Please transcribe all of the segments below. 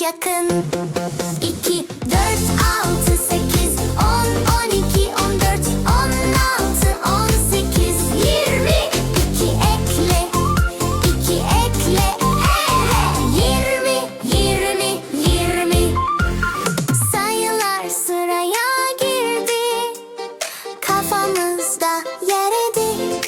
yakın. Dört, altı, sekiz, on, on iki, on dört, on altı, on sekiz, yirmi. İki ekle, iki ekle, yirmi, yirmi, yirmi. Sayılar sıraya girdi. Kafamızda yer edin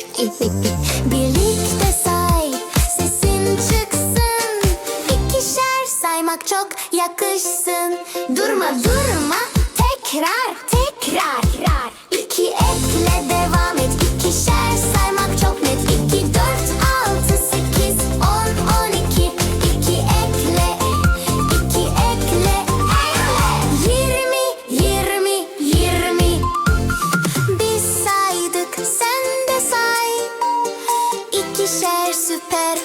quiser, supera